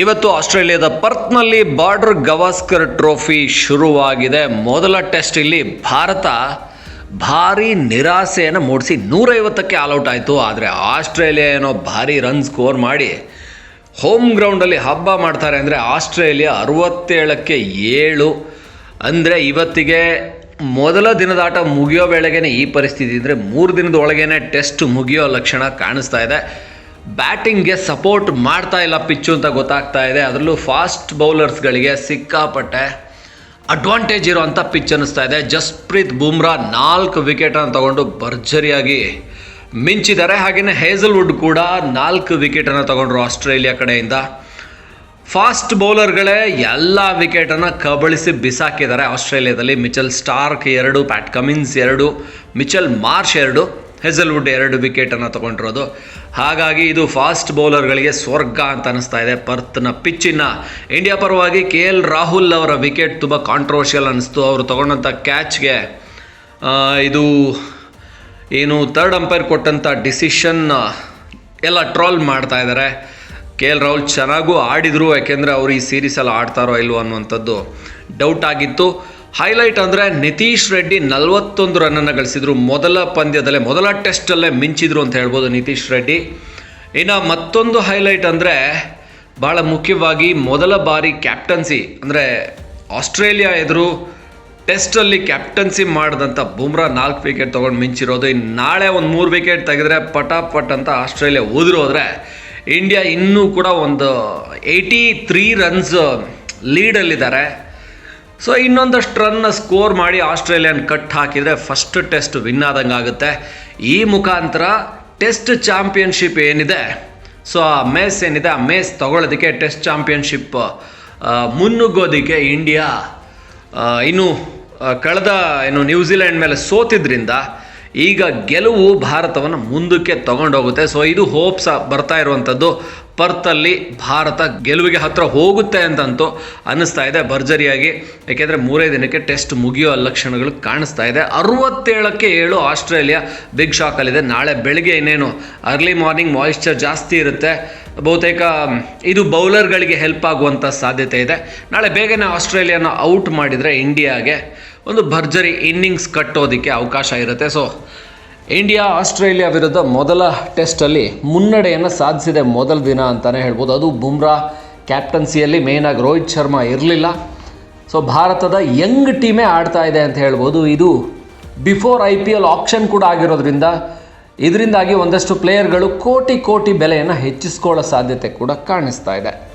ಇವತ್ತು ಆಸ್ಟ್ರೇಲಿಯಾದ ಪರ್ತ್ನಲ್ಲಿ border Gavaskar trophy ಶುರುವಾಗಿದೆ. ಮೊದಲ ಟೆಸ್ಟ್ ಇಲ್ಲಿ ಭಾರತ ಭಾರಿ ನಿರಾಸೆಯನ್ನು ಮೂಡಿಸಿ ನೂರೈವತ್ತಕ್ಕೆ ಆಲ್ಔಟ್ ಆಯಿತು. ಆದರೆ ಆಸ್ಟ್ರೇಲಿಯಾ ಏನೋ ಭಾರಿ ರನ್ ಸ್ಕೋರ್ ಮಾಡಿ ಹೋಮ್ ಗ್ರೌಂಡಲ್ಲಿ ಹಬ್ಬ ಮಾಡ್ತಾರೆ ಅಂದರೆ ಆಸ್ಟ್ರೇಲಿಯಾ ಅರವತ್ತೇಳಕ್ಕೆ ಏಳು. ಅಂದರೆ ಇವತ್ತಿಗೆ ಮೊದಲ ದಿನದಾಟ ಮುಗಿಯೋ ವೇಳೆಗೇ ಈ ಪರಿಸ್ಥಿತಿ ಇದ್ದರೆ ಮೂರು ದಿನದ ಒಳಗೇನೆ ಟೆಸ್ಟ್ ಮುಗಿಯೋ ಲಕ್ಷಣ ಕಾಣಿಸ್ತಾ ಇದೆ. ಬ್ಯಾಟಿಂಗ್ಗೆ ಸಪೋರ್ಟ್ ಮಾಡ್ತಾ ಇಲ್ಲ ಪಿಚ್ಚು ಅಂತ ಗೊತ್ತಾಗ್ತಾ ಇದೆ. ಅದರಲ್ಲೂ ಫಾಸ್ಟ್ ಬೌಲರ್ಸ್ಗಳಿಗೆ ಸಿಕ್ಕಾಪಟ್ಟೆ ಅಡ್ವಾಂಟೇಜ್ ಇರೋವಂಥ ಪಿಚ್ ಅನ್ನಿಸ್ತಾ ಇದೆ. ಜಸ್ಪ್ರೀತ್ ಬುಮ್ರಾ ನಾಲ್ಕು ವಿಕೆಟನ್ನು ತಗೊಂಡು ಭರ್ಜರಿಯಾಗಿ ಮಿಂಚಿದ್ದಾರೆ. ಹಾಗೆಯೇ ಹೇಸಲ್ವುಡ್ ಕೂಡ ನಾಲ್ಕು ವಿಕೆಟನ್ನು ತಗೊಂಡ್ರು ಆಸ್ಟ್ರೇಲಿಯಾ ಕಡೆಯಿಂದ. ಫಾಸ್ಟ್ ಬೌಲರ್ಗಳೇ ಎಲ್ಲ ವಿಕೆಟನ್ನು ಕಬಳಿಸಿ ಬಿಸಾಕಿದ್ದಾರೆ. ಆಸ್ಟ್ರೇಲಿಯಾದಲ್ಲಿ ಮಿಚಲ್ ಸ್ಟಾರ್ಕ್ ಎರಡು, ಪ್ಯಾಟ್ ಕಮಿನ್ಸ್ ಎರಡು, ಮಿಚಲ್ ಮಾರ್ಷ್ ಎರಡು. ಹೆಸಲ್ವುಡ್ ಎರಡು ವಿಕೆಟನ್ನು ತಗೊಂಡಿರೋದು. ಹಾಗಾಗಿ ಇದು ಫಾಸ್ಟ್ ಬೌಲರ್ಗಳಿಗೆ ಸ್ವರ್ಗ ಅಂತ ಅನಿಸ್ತಾ ಇದೆ. ಪರ್ತ್ನ ಪಿಚ್ಚಿನ ಇಂಡಿಯಾ ಪರವಾಗಿ ಕೆ ಎಲ್ ರಾಹುಲ್ ಅವರ ವಿಕೆಟ್ ತುಂಬ ಕಾಂಟ್ರವರ್ಷಿಯಲ್ ಅನ್ನಿಸ್ತು ಅವರು ತಗೊಂಡಂಥ ಕ್ಯಾಚ್ಗೆ ಇದು ಏನು ಥರ್ಡ್ ಅಂಪೈರ್ ಕೊಟ್ಟಂಥ ಡಿಸಿಷನ್ ಎಲ್ಲ ಟ್ರಾಲ್ ಮಾಡ್ತಾ ಇದ್ದಾರೆ ಕೆ ಎಲ್ ರಾಹುಲ್ ಚೆನ್ನಾಗೂ ಆಡಿದರು, ಯಾಕೆಂದರೆ ಅವರು ಈ ಸೀರೀಸಲ್ಲಿ ಆಡ್ತಾರೋ ಇಲ್ವೋ ಅನ್ನುವಂಥದ್ದು ಡೌಟ್ ಆಗಿತ್ತು. ಹೈಲೈಟ್ ಅಂದರೆ ನಿತೀಶ್ ರೆಡ್ಡಿ ನಲವತ್ತೊಂದು ರನ್ನನ್ನು ಗಳಿಸಿದ್ರು. ಮೊದಲ ಪಂದ್ಯದಲ್ಲೇ, ಮೊದಲ ಟೆಸ್ಟಲ್ಲೇ ಮಿಂಚಿದ್ರು ಅಂತ ಹೇಳ್ಬೋದು ನಿತೀಶ್ ರೆಡ್ಡಿ. ಇನ್ನು ಮತ್ತೊಂದು ಹೈಲೈಟ್ ಅಂದರೆ ಭಾಳ ಮುಖ್ಯವಾಗಿ ಮೊದಲ ಬಾರಿ ಕ್ಯಾಪ್ಟನ್ಸಿ ಅಂದರೆ ಆಸ್ಟ್ರೇಲಿಯಾ ಎದುರು ಟೆಸ್ಟಲ್ಲಿ ಕ್ಯಾಪ್ಟನ್ಸಿ ಮಾಡಿದಂಥ ಬುಮ್ರಾ ನಾಲ್ಕು ವಿಕೆಟ್ ತೊಗೊಂಡು ಮಿಂಚಿರೋದು. ಇನ್ನು ನಾಳೆ ಒಂದು ಮೂರು ವಿಕೆಟ್ ತೆಗೆದ್ರೆ ಪಟಾಪಟ್ ಅಂತ ಆಸ್ಟ್ರೇಲಿಯಾ ಓದಿರೋದ್ರೆ ಇಂಡಿಯಾ ಇನ್ನೂ ಕೂಡ ಒಂದು ಏಯ್ಟಿ ತ್ರೀ ರನ್ಸ್ ಲೀಡಲ್ಲಿದ್ದಾರೆ ಸೊ ಇನ್ನೊಂದಷ್ಟು ರನ್ನ ಸ್ಕೋರ್ ಮಾಡಿ ಆಸ್ಟ್ರೇಲಿಯನ್ ಕಟ್ ಹಾಕಿದರೆ ಫಸ್ಟ್ ಟೆಸ್ಟ್ ವಿನ್ ಆದಂಗೆ ಆಗುತ್ತೆ ಈ ಮುಖಾಂತರ ಟೆಸ್ಟ್ ಚಾಂಪಿಯನ್ಶಿಪ್ ಏನಿದೆ? ಸೊ ಆ ಮೇಸ್ ಏನಿದೆ? ಆ ಮೇಸ್ ತಗೊಳ್ಳೋದಕ್ಕೆ ಟೆಸ್ಟ್ ಚಾಂಪಿಯನ್ಶಿಪ್ ಮುನ್ನುಗ್ಗೋದಕ್ಕೆ ಇಂಡಿಯಾ ಇನ್ನು ಕಳೆದ, ಏನು ನ್ಯೂಜಿಲೆಂಡ್ ಮೇಲೆ ಸೋತಿದ್ರಿಂದ ಈಗ ಗೆಲುವು ಭಾರತವನ್ನು ಮುಂದಕ್ಕೆ ತಗೊಂಡೋಗುತ್ತೆ. ಸೊ ಇದು ಹೋಪ್ಸ್ ಬರ್ತಾ ಇರುವಂಥದ್ದು ಪರ್ತಲ್ಲಿ ಭಾರತ ಗೆಲುವಿಗೆ ಹತ್ತಿರ ಹೋಗುತ್ತೆ ಅಂತಂತೂ ಅನ್ನಿಸ್ತಾ ಇದೆ ಭರ್ಜರಿಯಾಗಿ. ಯಾಕೆಂದರೆ ಮೂರೇ ದಿನಕ್ಕೆ ಟೆಸ್ಟ್ ಮುಗಿಯೋ ಲಕ್ಷಣಗಳು ಕಾಣಿಸ್ತಾ ಇದೆ. ಅರವತ್ತೇಳಕ್ಕೆ ಏಳು ಆಸ್ಟ್ರೇಲಿಯಾ ಬಿಗ್ ಶಾಕಲ್ಲಿದೆ. ನಾಳೆ ಬೆಳಗ್ಗೆ ಇನ್ನೇನು? ಅರ್ಲಿ ಮಾರ್ನಿಂಗ್ ಮಾಯಿಶ್ಚರ್ ಜಾಸ್ತಿ ಇರುತ್ತೆ. ಬಹುತೇಕ ಇದು ಬೌಲರ್ಗಳಿಗೆ ಹೆಲ್ಪ್ ಆಗುವಂಥ ಸಾಧ್ಯತೆ ಇದೆ. ನಾಳೆ ಬೇಗನೆ ಆಸ್ಟ್ರೇಲಿಯಾನ ಔಟ್ ಮಾಡಿದರೆ ಇಂಡಿಯಾಗೆ ಒಂದು ಭರ್ಜರಿ ಇನ್ನಿಂಗ್ಸ್ ಕಟ್ಟೋದಕ್ಕೆ ಅವಕಾಶ ಇರುತ್ತೆ. ಸೊ ಇಂಡಿಯಾ, ಆಸ್ಟ್ರೇಲಿಯಾ ವಿರುದ್ಧ ಮೊದಲ ಟೆಸ್ಟಲ್ಲಿ ಮುನ್ನಡೆಯನ್ನು ಸಾಧಿಸಿದೆ ಮೊದಲ ದಿನ ಅಂತಲೇ ಹೇಳ್ಬೋದು. ಅದು ಬುಮ್ರಾ ಕ್ಯಾಪ್ಟನ್ಸಿಯಲ್ಲಿ ಮೇಯ್ನಾಗಿ ರೋಹಿತ್ ಶರ್ಮಾ ಇರಲಿಲ್ಲ. ಸೊ ಭಾರತದ ಯಂಗ್ ಟೀಮೇ ಆಡ್ತಾ ಇದೆ ಅಂತ ಹೇಳ್ಬೋದು. ಇದು before I P L option ಕೂಡ ಆಗಿರೋದ್ರಿಂದ, ಇದರಿಂದಾಗಿ ಒಂದಷ್ಟು ಪ್ಲೇಯರ್ಗಳು ಕೋಟಿ ಕೋಟಿ ಬೆಲೆಯನ್ನು ಹೆಚ್ಚಿಸ್ಕೊಳ್ಳೋ ಸಾಧ್ಯತೆ ಕೂಡ ಕಾಣಿಸ್ತಾ ಇದೆ.